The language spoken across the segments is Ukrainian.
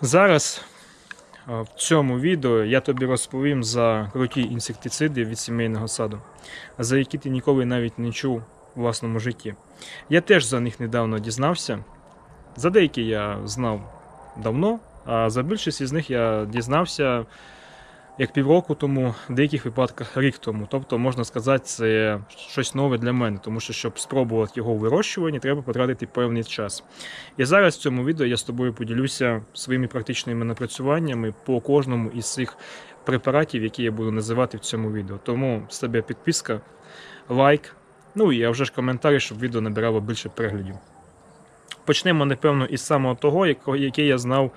Зараз в цьому відео я тобі розповім за круті інсектициди від сімейного саду, за які ти ніколи навіть не чув у власному житті. Я теж за них недавно дізнався. За деякі я знав давно, а за більшість із них я дізнався як півроку тому, в деяких випадках рік тому. Тобто, можна сказати, це щось нове для мене, тому що щоб спробувати його у вирощуванні, треба потратити певний час. І зараз в цьому відео я з тобою поділюся своїми практичними напрацюваннями по кожному із цих препаратів, які я буду називати в цьому відео. Тому з тебе підписка, лайк, ну і а вже ж коментарі, щоб відео набирало більше переглядів. Почнемо, напевно, із самого того, яке я знав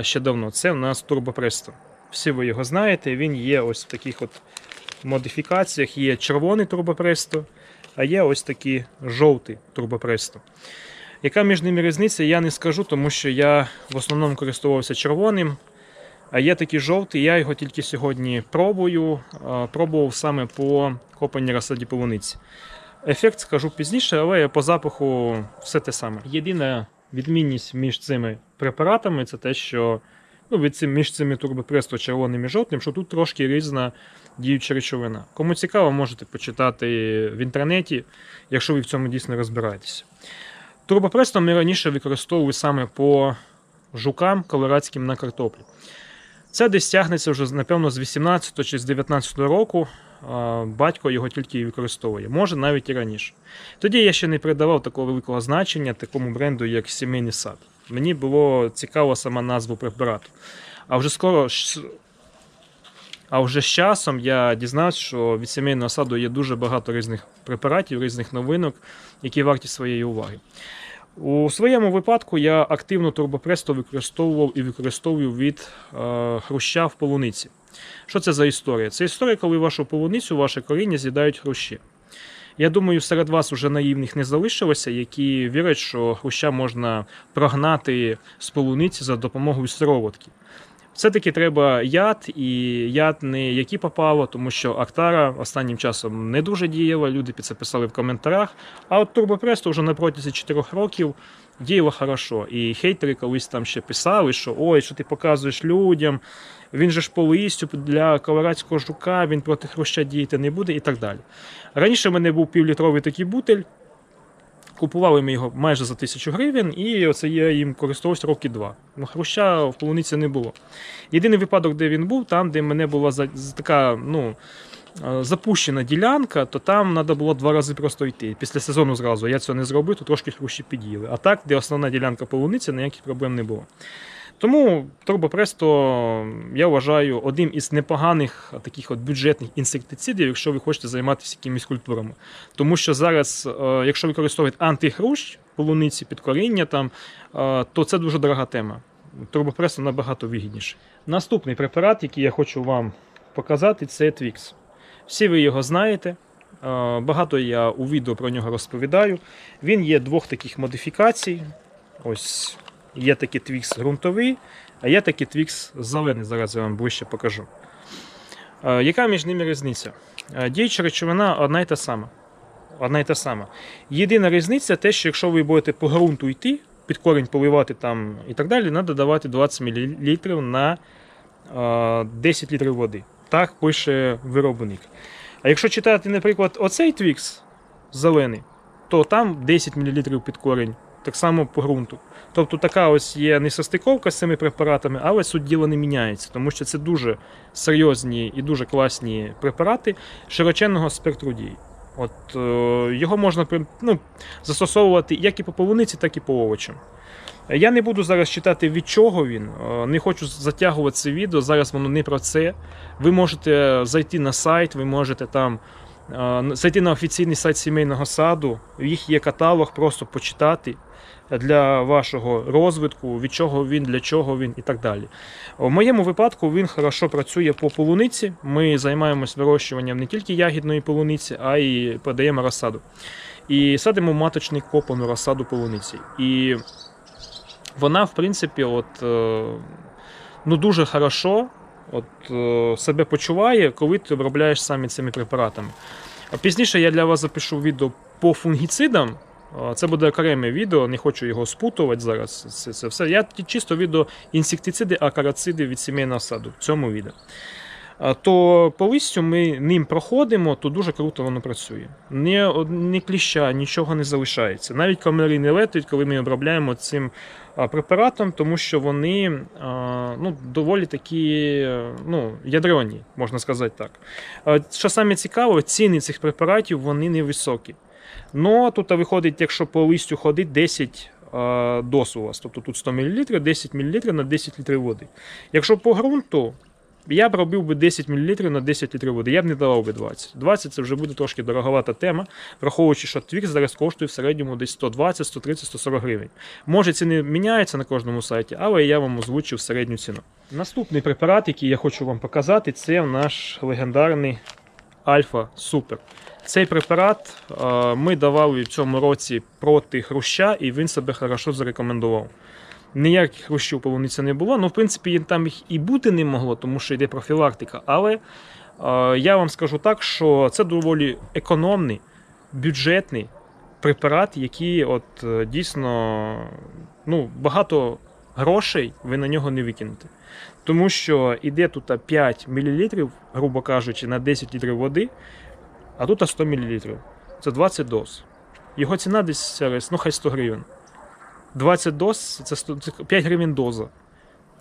ще давно. Це в нас турбопресто. Всі ви його знаєте, він є ось в таких от модифікаціях. Є червоний турбопресто, а є ось такі жовтий турбопресто. Яка між ними різниця, я не скажу, тому що я в основному користувався червоним. А є такий жовтий, я його тільки сьогодні пробую. Пробував саме по копанні розсаді полуниці. Ефект скажу пізніше, але по запаху все те саме. Єдина відмінність між цими препаратами це те, що ну, від цим, між цими турбопресто червоним і жовтим, що тут трошки різна діюча речовина. Кому цікаво, можете почитати в інтернеті, якщо ви в цьому дійсно розбираєтеся. Турбопресто ми раніше використовували саме по жукам колорадським на картоплі. Це десь тягнеться вже, напевно, з 18 чи з 19 року. Батько його тільки використовує, може навіть і раніше. Тоді я ще не придавав такого великого значення такому бренду, як сімейний сад. Мені було цікаво сама назва препарату. А вже скоро а вже з часом я дізнався, що від сімейного саду є дуже багато різних препаратів, різних новинок, які варті своєї уваги. У своєму випадку я активно турбопресто використовував і використовую від е, хруща в полуниці. Що це за історія? Це історія, коли вашу полуницю, ваше коріння з'їдають хрущі. Я думаю, серед вас уже наївних не залишилося, які вірять, що гуща можна прогнати з полуниці за допомогою сироватки. Все-таки треба яд, і яд не які попало, тому що Актара останнім часом не дуже діяла, люди під це писали в коментарях. А от Турбопресто вже на протязі 4 років діяло хорошо. І хейтери колись там ще писали, що ой, що ти показуєш людям, він же ж по листю для колорадського жука, він проти хруща діяти не буде і так далі. Раніше в мене був півлітровий такий бутель. Купували ми його майже за тисячу гривень, і оце я їм користувався роки два. Ну, хруща в полуниці не було. Єдиний випадок, де він був, там, де мене була така ну, е, запущена ділянка, то там треба було два рази просто йти. Після сезону зразу я цього не зробив, то трошки хрущі під'їли. А так, де основна ділянка полуниці, ніяких проблем не було. Тому турбопресто я вважаю одним із непоганих таких от бюджетних інсектицидів, якщо ви хочете займатися якимись культурами. Тому що зараз, е, якщо використовують антихрущ, полуниці під коріння, там, е, то це дуже дорога тема. Турбопресо набагато вигідніше. Наступний препарат, який я хочу вам показати, це Twix. Всі ви його знаєте. е, Багато я у відео про нього розповідаю. Він є двох таких модифікацій. Ось є такий Twix ґрунтовий, а є такий Twix зелений. Зараз я вам ближче покажу. Е, Яка між ними різниця? Е, Діюча речовина одна й та сама. Одна й та сама. Єдина різниця те, що якщо ви будете по ґрунту йти, під корінь поливати там і так далі, треба давати 20 мл на е, 10 літрів води. Так пише виробник. А якщо читати, наприклад, оцей твікс зелений, то там 10 мл під корінь, так само по ґрунту. Тобто така ось є несостиковка з цими препаратами, але суть діла не міняється, тому що це дуже серйозні і дуже класні препарати широченного спектру дій. От е, його можна ну, застосовувати як і по полуниці, так і по овочам. Я не буду зараз читати від чого він, е, не хочу затягувати це відео. Зараз воно не про це. Ви можете зайти на сайт, ви можете там зайти на офіційний сайт сімейного саду. В їх є каталог, просто почитати для вашого розвитку, від чого він, для чого він і так далі. У моєму випадку він хорошо працює по полуниці. Ми займаємось вирощуванням не тільки ягідної полуниці, а й подаємо розсаду. І садимо маточний копану розсаду полуниці. І вона, в принципі, от, е, ну, дуже хорошо от, е, себе почуває, коли ти обробляєш саме цими препаратами. А пізніше я для вас запишу відео по фунгіцидам, Це буде окреме відео, не хочу його спутувати зараз. Це, це все. Я чисто відео інсектициди, акарациди від сімейного саду в цьому відео. То по листю ми ним проходимо, то дуже круто воно працює. Од- ні кліща, нічого не залишається. Навіть комари не летять, коли ми обробляємо цим препаратом, тому що вони ну, доволі такі е, ну, ядроні, можна сказати так. Що саме цікаво, ціни цих препаратів вони невисокі. Ну, тут виходить, якщо по листю ходить 10 доз у вас, тобто тут 100 мл, 10 мл на 10 літрів води. Якщо по ґрунту, я б робив би 10 мл на 10 літрів води, я б не давав би 20. 20 це вже буде трошки дороговата тема, враховуючи, що твікс зараз коштує в середньому десь 120, 130, 140 гривень. Може, ціни міняються на кожному сайті, але я вам озвучив середню ціну. Наступний препарат, який я хочу вам показати, це наш легендарний Альфа Супер. Цей препарат е, ми давали в цьому році проти хруща, і він себе хорошо зарекомендував. Ніяких полуниці не було. Ну, в принципі, там їх і бути не могло, тому що йде профілактика. Але е, я вам скажу так, що це доволі економний, бюджетний препарат, який от е, дійсно ну, багато грошей ви на нього не викинете. Тому що йде тут 5 мл, грубо кажучи, на 10 літрів води, а тут 100 мл. Це 20 доз. Його ціна десь ну хай 100 гривень. 20 доз це 5 гривень доза.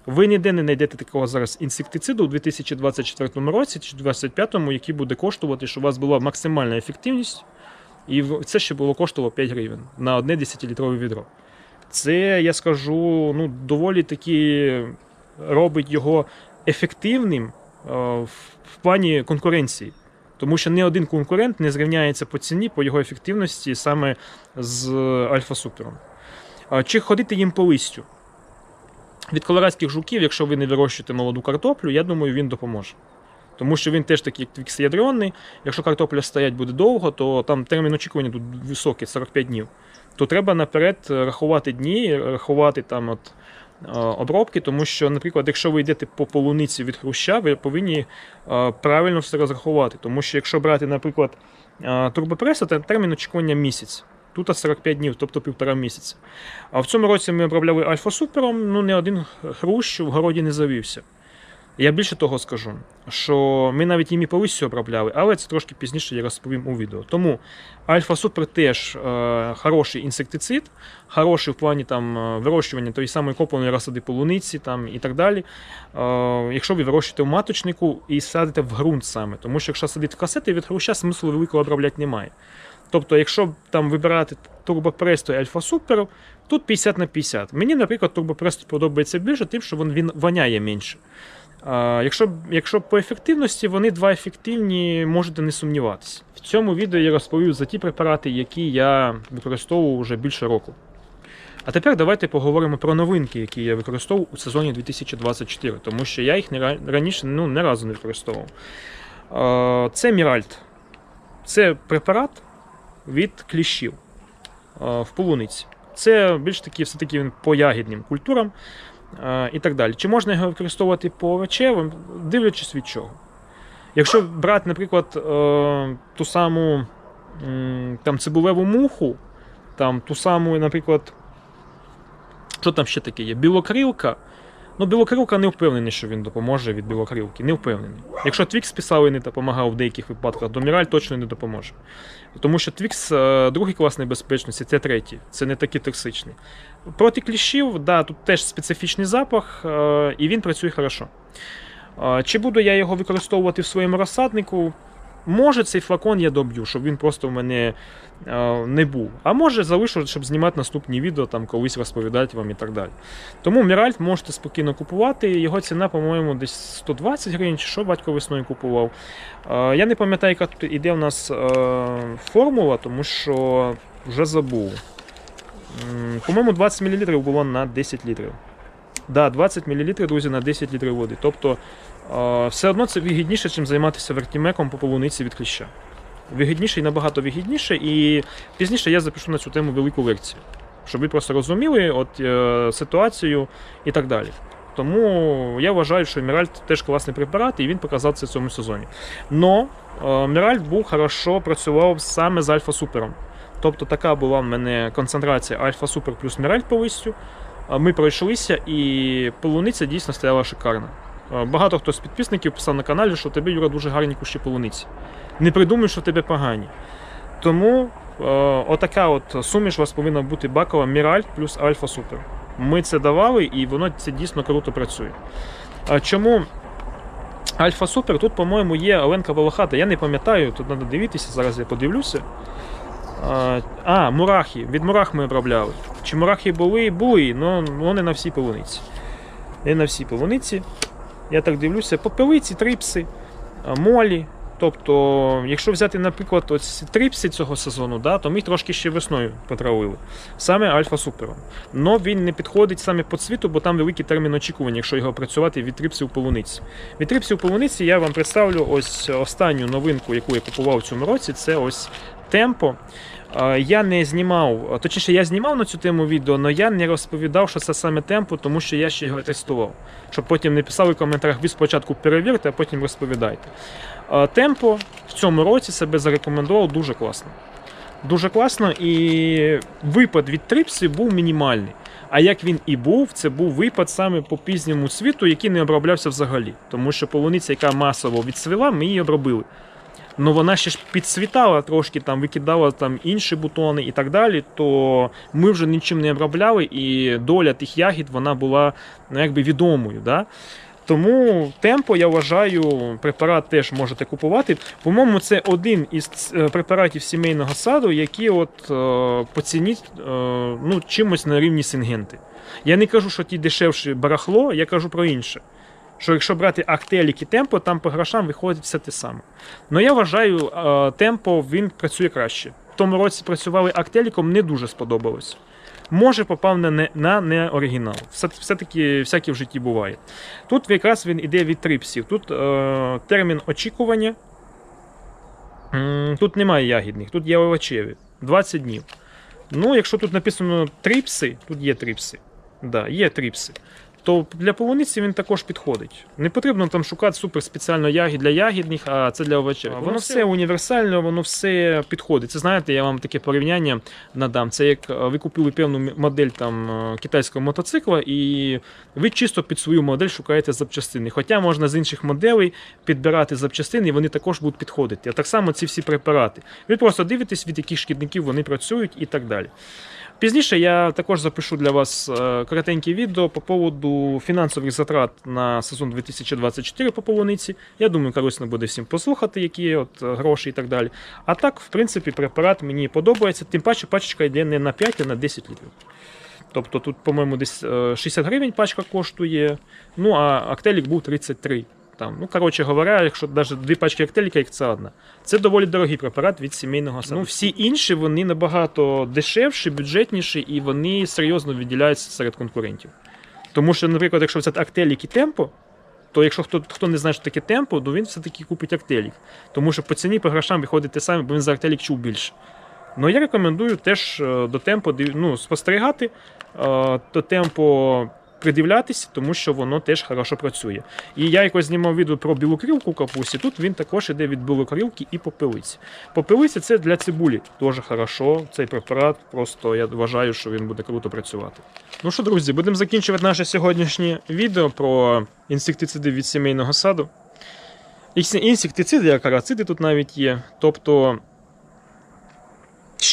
Ви ніде не знайдете такого зараз інсектициду у 2024 році чи 2025, який буде коштувати, щоб у вас була максимальна ефективність, і це ще було коштувало 5 гривень на одне 10-літрове відро. Це, я скажу, ну, доволі таки робить його ефективним е, в, плані конкуренції. Тому що ні один конкурент не зрівняється по ціні, по його ефективності саме з Альфа Супером. А Чи ходити їм по листю? Від колорадських жуків, якщо ви не вирощуєте молоду картоплю, я думаю, він допоможе. Тому що він теж такий як твіксіядронний. Якщо картопля стоять буде довго, то там термін очікування тут високий, 45 днів. То треба наперед рахувати дні, рахувати там от обробки, тому що, наприклад, якщо ви йдете по полуниці від хруща, ви повинні правильно все розрахувати. Тому що якщо брати, наприклад, турбопреса, то термін очікування місяць. Тут 45 днів, тобто півтора місяця. А в цьому році ми обробляли альфа-супером, ну не один хрущ в городі не завівся. Я більше того скажу, що ми навіть їм і по листю обробляли, але це трошки пізніше я розповім у відео. Тому Альфа Супер теж е, хороший інсектицид, хороший в плані там е, вирощування тої самої копленої розсади полуниці там, і так далі. Е, якщо ви вирощуєте в маточнику і садите в ґрунт саме, тому що якщо садити в касети, від хруща смислу великого обробляти немає. Тобто, якщо там вибирати турбопрес то Альфа Супер, тут 50 на 50. Мені, наприклад, турбопрес подобається більше, тим, що він воняє менше. А, якщо, якщо по ефективності, вони два ефективні, можете не сумніватися. В цьому відео я розповів за ті препарати, які я використовував вже більше року. А тепер давайте поговоримо про новинки, які я використовував у сезоні 2024, тому що я їх не, раніше ну, не разу не використовував. Це Міральт. Це препарат від кліщів в полуниці. Це більш таки все-таки він по ягідним культурам і так далі. Чи можна його використовувати по овочевим, дивлячись від чого. Якщо брати, наприклад, е, ту саму там, цибулеву муху, там, ту саму, наприклад, що там ще таке є? Білокрилка. Ну, білокрилка не впевнений, що він допоможе від білокрилки. Не впевнений. Якщо Твікс писав і не допомагав в деяких випадках, то Міраль точно не допоможе. Тому що Твікс е, другий клас небезпечності, це третій, це не такий токсичний. Проти кліщів, да, тут теж специфічний запах, е, і він працює хорошо. Е, Чи буду я його використовувати в своєму розсаднику? Може, цей флакон я доб'ю, щоб він просто в мене е, не був. А може залишу, щоб знімати наступні відео, там колись розповідати вам і так далі. Тому Міральт можете спокійно купувати. Його ціна, по-моєму, десь 120 гривень, чи що батько весною купував. Е, Я не пам'ятаю, яка тут іде у нас е, формула, тому що вже забув. По-моєму, 20 мл було на 10 літрів. Да, 20 мл, друзі, на 10 літрів води. Тобто все одно це вигідніше, ніж займатися вертімеком по полуниці від кліща. Вигідніше і набагато вигідніше. І пізніше я запишу на цю тему велику лекцію, щоб ви просто розуміли от, е, ситуацію і так далі. Тому я вважаю, що Міральт теж класний препарат, і він показав це в цьому сезоні. Но е, Міральт був хорошо працював саме з Альфа Супером. Тобто така була в мене концентрація Альфа Супер плюс Міраль по листю. Ми пройшлися, і полуниця дійсно стояла шикарна. Е, Багато хто з підписників писав на каналі, що у тебе, Юра, дуже гарні кущі полуниці. Не придумай, що в тебе погані. Тому е, отака от суміш у вас повинна бути бакова Міраль плюс Альфа Супер. Ми це давали, і воно це дійсно круто працює. Чому Альфа Супер? Тут, по-моєму, є Оленка Волохата. Я не пам'ятаю, тут треба дивитися, зараз я подивлюся. А, мурахи. Від мурах ми обробляли. Чи мурахи були? Були, але не на всій полуниці. Не на всій полуниці. Я так дивлюся, попелиці, трипси, молі. Тобто, якщо взяти, наприклад, ось трипси цього сезону, да, то ми їх трошки ще весною потравили. Саме Альфа Супером. Но він не підходить саме по цвіту, бо там великий термін очікування, якщо його працювати від трипсів полуниці. Від трипсів полуниці я вам представлю ось останню новинку, яку я купував в цьому році. Це ось темпо. Я не знімав, точніше, я знімав на цю тему відео, але я не розповідав, що це саме темпо, тому що я ще його тестував. Щоб потім не писали в коментарях, ви спочатку перевірте, а потім розповідайте. Темпо в цьому році себе зарекомендував дуже класно. Дуже класно, і випад від трипсів був мінімальний. А як він і був, це був випад саме по пізньому світу, який не оброблявся взагалі. Тому що полуниця, яка масово відцвіла, ми її обробили. Ну вона ще ж підцвітала трошки, там викидала там інші бутони і так далі, то ми вже нічим не обробляли, і доля тих ягід вона була ну, якби відомою. Да? Тому темпо, я вважаю, препарат теж можете купувати. По-моєму, це один із е, препаратів сімейного саду, які от е, по ціні е, ну, чимось на рівні сингенти. Я не кажу, що ті дешевші барахло, я кажу про інше. Що якщо брати актелік і темпо, там по грошам виходить все те саме. Ну я вважаю, темпо він працює краще. В тому році працювали актеліком, не дуже сподобалось. Може, попав на не, на не оригінал. Все, все-таки всяке в житті буває. Тут якраз він іде від трипсів. Тут е, термін очікування. Тут немає ягідних, тут є овочеві. 20 днів. Ну, якщо тут написано трипси, тут є трипси. Да, є трипси. То для полуниці він також підходить. Не потрібно там шукати супер спеціально ягід для ягідних, а це для овочів. Воно все універсально, воно все підходить. Це знаєте, я вам таке порівняння надам. Це як е, ви купили певну модель там е, китайського мотоцикла, і ви чисто під свою модель шукаєте запчастини. Хоча можна з інших моделей підбирати запчастини, і вони також будуть підходити. А так само ці всі препарати. Ви просто дивитесь, від яких шкідників вони працюють і так далі. Пізніше я також запишу для вас е, коротеньке відео по поводу фінансових затрат на сезон 2024 по полуниці. Я думаю, корисно буде всім послухати, які от е, гроші і так далі. А так, в принципі, препарат мені подобається. Тим паче пачечка йде не на 5, а на 10 літрів. Тобто тут, по-моєму, десь е, 60 гривень пачка коштує. Ну а актелік був 33. Там, ну, коротше говоря, якщо навіть дві пачки актеліка, як це одна. Це доволі дорогий препарат від сімейного саду. Ну, всі інші вони набагато дешевші, бюджетніші і вони серйозно відділяються серед конкурентів. Тому що, наприклад, якщо взяти актелік і темпо, то якщо хто, хто не знає, що таке темпо, то він все-таки купить актелік. Тому що по ціні по грошам виходить те саме, бо він за актелік чув більше. Ну я рекомендую теж е, до темпо ну, спостерігати, е, до темпо придивлятися, тому що воно теж хорошо працює. І я якось знімав відео про білокрилку капусті. Тут він також іде від білокрилки і попелиці. Попелиця це для цибулі дуже хорошо. Цей препарат просто я вважаю, що він буде круто працювати. Ну що, друзі, будемо закінчувати наше сьогоднішнє відео про інсектициди від сімейного саду. Інсектициди, як карациди тут навіть є. Тобто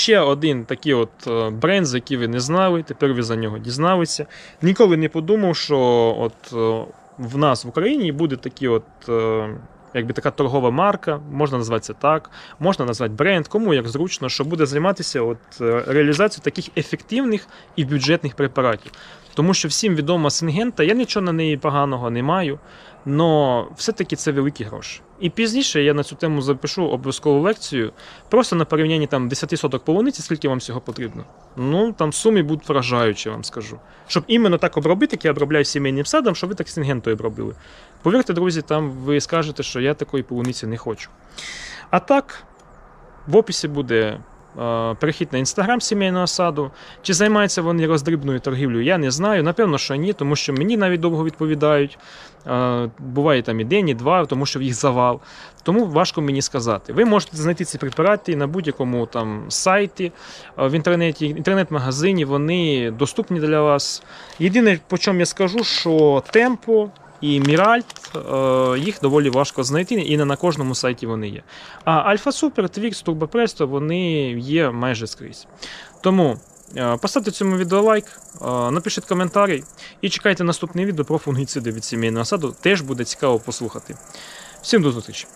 ще один такий от е, бренд, за який ви не знали, тепер ви за нього дізналися. Ніколи не подумав, що от е, в нас в Україні буде такі от. е, Якби така торгова марка, можна назвати це так, можна назвати бренд, кому як зручно, що буде займатися от, реалізацією таких ефективних і бюджетних препаратів. Тому що всім відома Сингента, я нічого на неї поганого не маю, але все-таки це великі гроші. І пізніше я на цю тему запишу обов'язкову лекцію, просто на порівнянні там 10 соток полуниці, скільки вам всього потрібно. Ну там суми будуть вражаючі, вам скажу. Щоб іменно так обробити, як я обробляю сімейним садом, щоб ви так сингентою обробили. Повірте, друзі, там ви скажете, що я такої полуниці не хочу. А так, в описі буде перехід на інстаграм сімейного саду. Чи займаються вони роздрібною торгівлею, я не знаю. Напевно, що ні, тому що мені навіть довго відповідають. Е, Буває там і день, і два, тому що в їх завал. Тому важко мені сказати. Ви можете знайти ці препарати на будь-якому там сайті, е, в інтернеті, інтернет-магазині, вони доступні для вас. Єдине, по чому я скажу, що темпо і Міральт, е, їх доволі важко знайти, і не на кожному сайті вони є. А Альфа Супер, Твікс, Турбопресто, вони є майже скрізь. Тому е, поставте цьому відео лайк, е, напишіть коментарі і чекайте наступне відео про фунгіциди від сімейного саду. Теж буде цікаво послухати. Всім до зустрічі!